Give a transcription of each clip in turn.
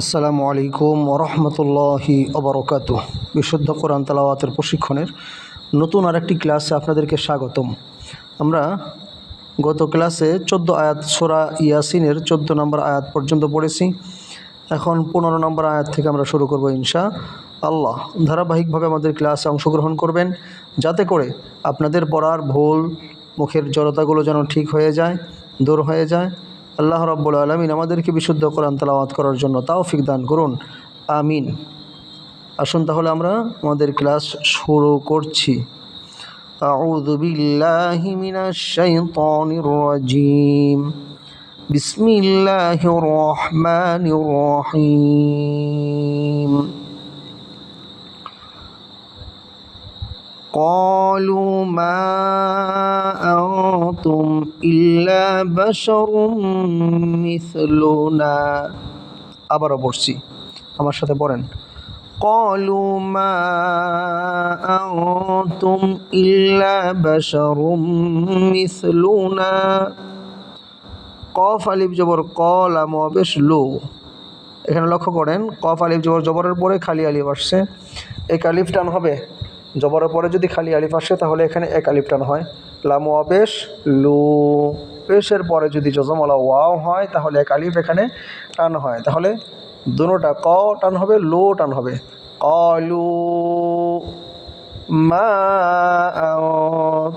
আসসালামু আলাইকুম ওরহমতুল্লাহি অবরকাত বিশুদ্ধ কোরআন তালাওয়াতের প্রশিক্ষণের নতুন আরেকটি ক্লাসে আপনাদেরকে স্বাগতম। আমরা গত ক্লাসে চোদ্দ আয়াত সোরা ইয়াসিনের চোদ্দ নম্বর আয়াত পর্যন্ত পড়েছি। এখন পনেরো নম্বর আয়াত থেকে আমরা শুরু করব ইনশা আল্লাহ ধারাবাহিকভাবে আমাদের ক্লাসে অংশগ্রহণ করবেন যাতে করে আপনাদের পড়ার ভুল, মুখের জড়তাগুলো যেন ঠিক হয়ে যায়, দূর হয়ে যায়। আল্লাহ রব্বুল আলমিন আমাদেরকে বিশুদ্ধ কোরআন তালাওয়াত করার জন্য তাওফিক দান করুন আমিন আসুন তাহলে আমরা আমাদের ক্লাস শুরু করছি أعوذ بالله من الشيطان الرجيم بسم الله الرحمن الرحيم قالوا ما أنتم إلا بشر مثلنا আবারও পড়ছি আমার সাথে পড়েন قالوا ما أنتم إلا بشر مثلنا কফ আলিফ জবর কল আম বেশ লো এখানে লক্ষ্য করেন কফ আলিফ জবর জবরের পরে খালি আলিফ আসছে এক আলিফ টান হবে জবরের পরে যদি খালি আলিফ আসে, তাহলে এখানে এক আলিফ টান হয়। লাম পেশ, লু পেশের পরে যদি জজমলা ওয়াও হয়, তাহলে এক আলিফ এখানে টান হয়। তাহলে দুটোটা ক টান হবে, লো টান হবে। কলু মা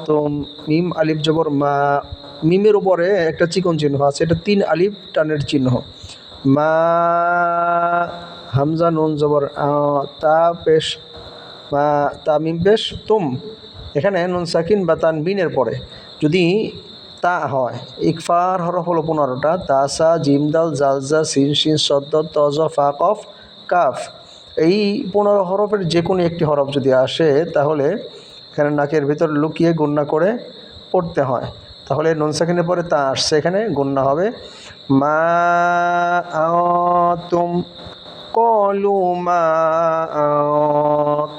তুম মিম আলিফ জবর মা। মিমের উপরে একটা চিকন চিহ্ন আছে, এটা তিন আলিফ টানের চিহ্ন। মা হামজা নুন জবর তা পেশ মা তা মিম পেশ তুম। এখানে নুন সাকিন বা তানবিনের পরে যদি তা হয়, ইকফার হরফ হলো পনেরোটা তাসা জিমদাল জালজা সিন সিন সদ্দ তজ ফা, কফ, কাফ। এই পনেরো হরফের যে কোনো একটি হরফ যদি আসে, তাহলে এখানে নাকের ভিতর লুকিয়ে গুন্না করে পড়তে হয়। তাহলে নুন সাকিনের পরে তা আসছে এখানে গুন্না হবে মা তুম। কলু মা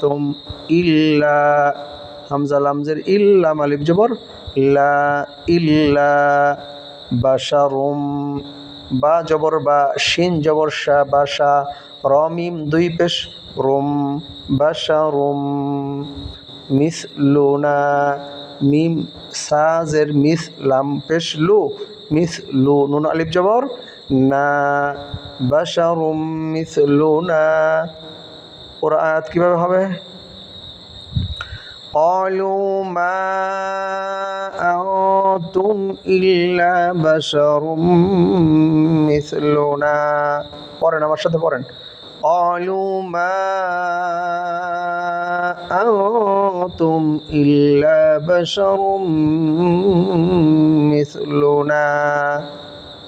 তুম ইল্লা হামজা লামজের ইল্লা মালিব জবর লা ইল্লা বাশারুম বা জবর বা শিন জবর শা বাসা রমিম দুই পেশ রুম বাশারুম মিস লোনা মিম সাজের মিস লাম পেশ লু মিস লু নুন আলিফ জবর না বাশারুম মিস লোনা ওরা আয়াত কীভাবে হবে قالوا ما أنتم إلا بشر مثلنا পড়েন আমার সাথে পড়েন قالوا ما أنتم إلا بشر مثلنا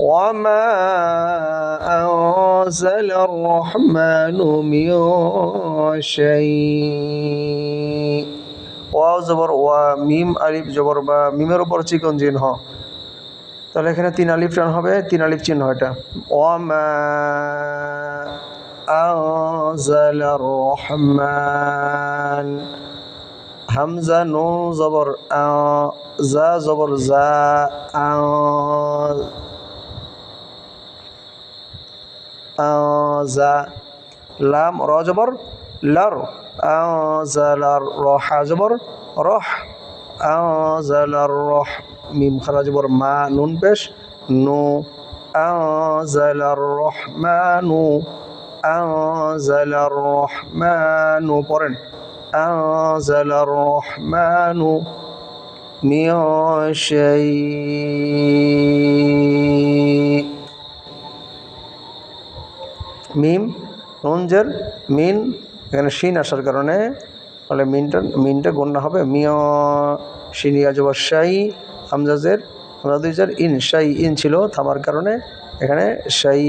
وما أنزل الرحمن من شيء ওয়াও জবর ওয়া মিম আলিফ জবর বা মিমের উপর চিকন চিহ্ন তাহলে এখানে তিন আলিফ টান হবে তিন আলিফ চিহ্ন এটা ওয়ামা أنزل الرحمن হামজা নো জবর আ জা জবর জা আ আজা লাম, র জবর, লর আজালার রহ, জবর, রহ আজালার রহ, মিম, খারা, জবর, মা, নুন, পেশ, নু আজালার রহমানু আজালার রহমানু পড়েন আজালার রহমানু মিয়, সেই মিম নুনজের মিন এখানে শিন আসার কারণে ফলে মিনটা মিনটা গণ্য হবে মিয় শিনিয়া জবর শাই হামজাজের হামজাজের ইন শাই ইন ছিল থামার কারণে এখানে শাই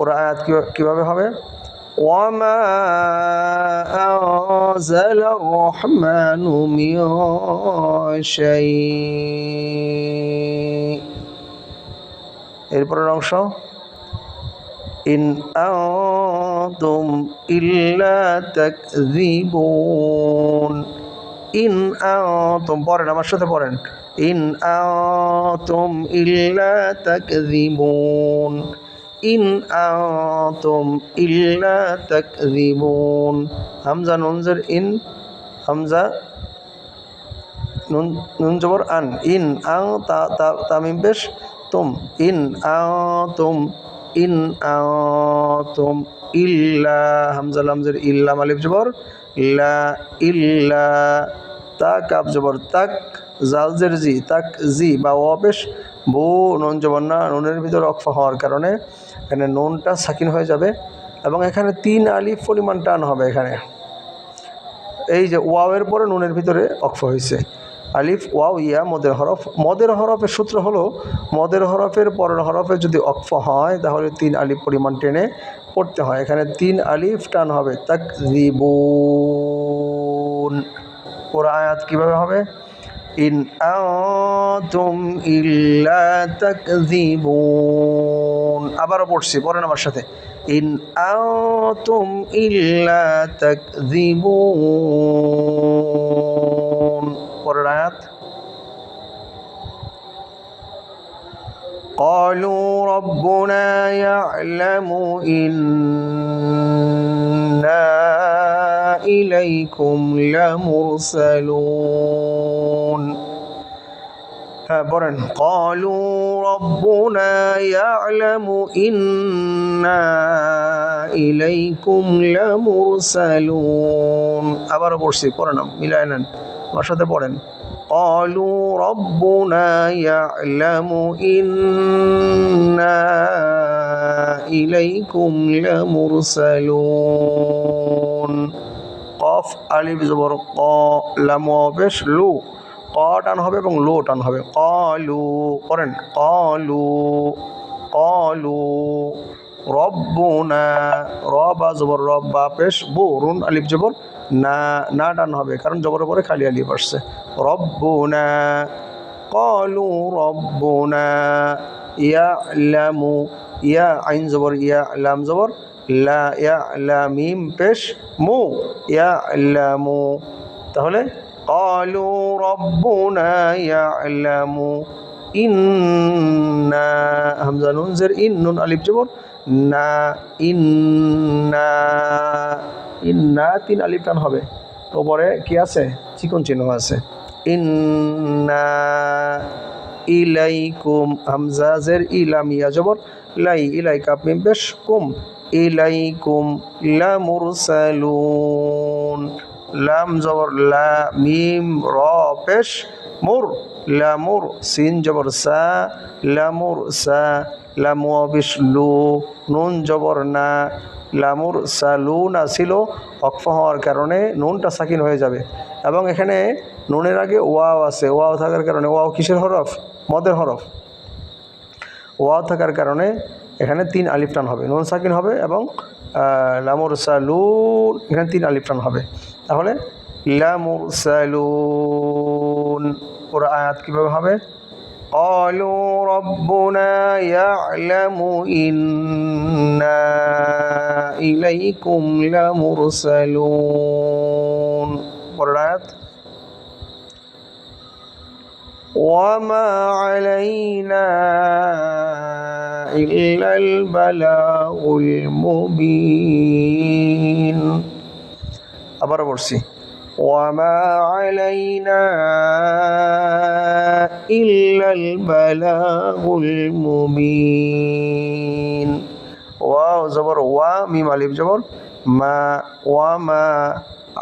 ওরা আয়াত কীভাবে হবে وما أنزل الرحمن من شيء এরপরের অংশ ইন আনতুম ইল্লা তাকযিবুন ইন আনতুম পড়েন, আমার সাথে পড়েন। ইন আনতুম ইল্লা তাকযিবুন ইন আনতুম ইল্লা তাকযিবুন হামজা নুনজের ইন হামজা নুন জবর আন ইন আং তামিম পেশ তুম ইন আং তুম ইন আং তুম ইল্লা, হামজা লামজের ইল্লা মালিফ জবর, লা ইল্লা তা কাপ জবর, তাক জালজের জি, তাক জি, বা ও পেশ, বু, নুন জবর না, নুনের ভিতর অক্ফা হওয়ার কারণে এখানে নুনটা সাকিন হয়ে যাবে এবং এখানে তিন আলিফ পরিমাণ টান হবে এখানে। এই যে ওয়াওয়ের পরে নুনের ভিতরে অক্ফ হয়েছে। আলিফ, ওয়াও, ইয়া, মদের হরফ। মদের হরফের সূত্র হলো, মদের হরফের পরের হরফে যদি অক্ফ হয়, তাহলে তিন আলিফ পরিমাণ টেনে পড়তে হয়। এখানে তিন আলিফ টান হবে তাক রিবুন ওরা আয়াত কীভাবে হবে? ইন আতুম ইল্লা তাকযিবুন আবারও পড়ছি, পড়েন আমার সাথে। ইন আতুম ইল্লা তাকযিবুন قالوا ربنا يعلم إنا إليكم لمرسلون হ্যাঁ বলেন قالوا ربنا يعلم إنا إليكم لمرسلون আবারও পড়ছি পড়েন মিলায় নেন আমার সাথে পড়েন قالوا ربنا يعلم إنا إليكم لمرسلون قف আলিফ জবর ক লাম পেশ লু ক টান হবে এবং লো টান হবে কলু করেন কলু কলু রব্বুনা, রব বা জবর রব, বা পেশ বরুন আলিপ জবর, না না ডান হবে, কারণ জবরের পরে খালি আলিপ আসছে। রব্বুনা, কলু রব্বুনা ইয়া লামু ইয়া আইন জবর ইয়া লাম জবর, লা ইয়া লা মিম পেশ, মু ইয়া লামু তাহলে কলু রব্বুনা ইয়া লামু ইন্না, হামজা নুন জের ইন, নুন আলিফ জবর, না ইন্না ইন্না, তিন আলিফ টান হবে। ওপরে কি আছে? চিকন চিহ্ন আছে। ইন্না ইলাইকুম হামজাজের ইলাম ইয়া জবর, লাই ইলাই কাপ বেশ কুম। ইলাইকুম লা মুরসালুন লাম জবর লা মিম র পেশ মুর লামুর সিন জবর সা লামুর সা লামু অবিস লু, নুন জবর না লামুর সা, লু না ছিল অক্ফ হওয়ার কারণে নুনটা সাকিন হয়ে যাবে। এবং এখানে নুনের আগে ওয়াও আছে। ওয়াও থাকার কারণে, ওয়াও কিসের হরফ? মদের হরফ। ওয়াও থাকার কারণে এখানে তিন আলিফ টান হবে। নুন সাকিন হবে এবং লামুর সালুন এখানে তিন আলিফ টান হবে। তাহলে লামুর সালুন ওরা আয়াত কীভাবে হবে قالوا ربنا يعلم إنا إليكم لمرسلون والآيات وما علينا إلا البلاغ المبين আবার বলছি وما علينا إلا البلاغ المبين ওয়াও জবর ওয়া মিম আলিফ জবর মা ওয়া মা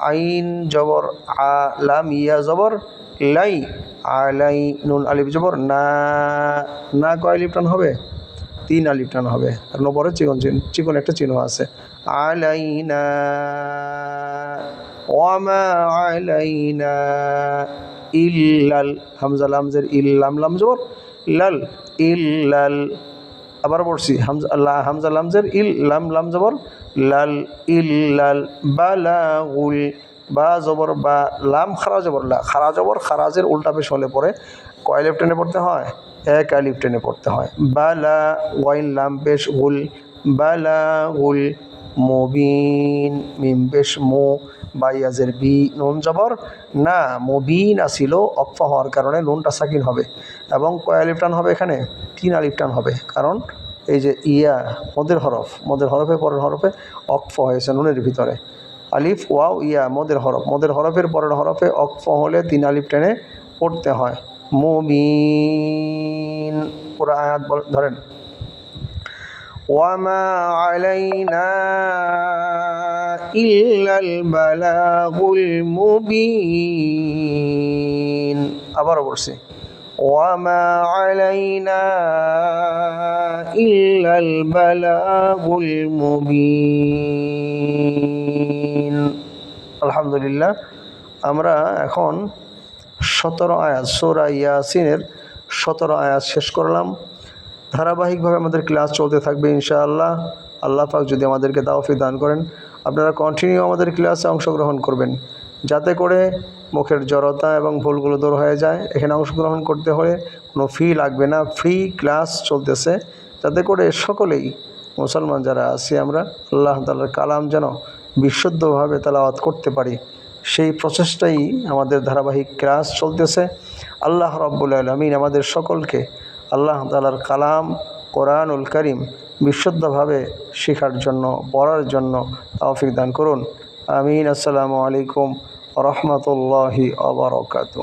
আইন জবর আ লাম ইয়া জবর লাই আলাই নুন আলিফ জবর না না কয় আলিফ টান হবে তিন আলিফ টান হবে আর নপরে চিকন চিহ্ন চিকন একটা চিহ্ন আছে আলাইনা ওয়ামা আলাইনা ইল্লাল হামজা লামজের ইল্লাম লাম জবর। লাল ইল্লাল আবার পড়ছি। হামজা লা, হামজা লামজের ইল লাম লাম জবর। লাল ইল লাল বা জবর, বা লাম খারা জবর। লা, খারা জবর, খারাজের উল্টা পেশ হলে পরে কয় লিফ টেনে পড়তে হয়? এক আলিফ টেনে পড়তে হয়। বালা ওয়াইন, লাম পেশ গুল। বালা গুল। মুবিন, মিম পেশ মো, বাইয়াজের বি, নুন জবর। না, মুবিন আসিল, অক্ফ হওয়ার কারণে নুনটা সাকিন হবে। এবং কয় আলিফ টান হবে এখানে? তিন আলিফ টান হবে। কারণ এই যে ইয়া, মদের হরফ, মদের হরফে পরের হরফে অক্ফ হয়েছে নুনের ভিতরে। আলিফ, ওয়াও, ইয়া, মদের হরফ। মদের হরফের পরের হরফে অক্ফ হলে তিন আলিফ টেনে পড়তে হয়। মুবিন। পুরো আয়াত ধরেন। وما علينا إلا البلاغ المبين আবার বলছি وما علينا إلا البلاغ المبين আলহামদুলিল্লাহ আমরা এখন সতেরো আয়াত সোরা ইয়াসিনের সতেরো আয়াত শেষ করলাম ধারাবাহিকভাবে আমাদের ক্লাস চলতে থাকবে ইনশাআল্লাহ। আল্লাহ পাক যদি আমাদেরকে দাওফি দান করেন, আপনারা কন্টিনিউ আমাদের ক্লাসে অংশগ্রহণ করবেন। যাতে করে মুখের জড়তা এবং ভুলগুলো দূর হয়ে যায়। এখানে অংশগ্রহণ করতে হলে কোনো ফি লাগবে না। ফ্রি ক্লাস চলতেছে। যাতে করে সকলেই, মুসলমান যারা আছি আমরা, আল্লাহ তালার কালাম যেন বিশুদ্ধভাবে তালাওয়াত করতে পারি। সেই প্রচেষ্টাই আমাদের ধারাবাহিক ক্লাস চলতেছে। আল্লাহ রব্বুল আলমিন আমাদের সকলকে আল্লাহ তালার কালাম কোরআনুল করিম বিশুদ্ধভাবে শেখার জন্য, পড়ার জন্য তৌফিক দান করুন। আমিন। আসসালামু আলাইকুম রহমতুল্লাহি আবরকাত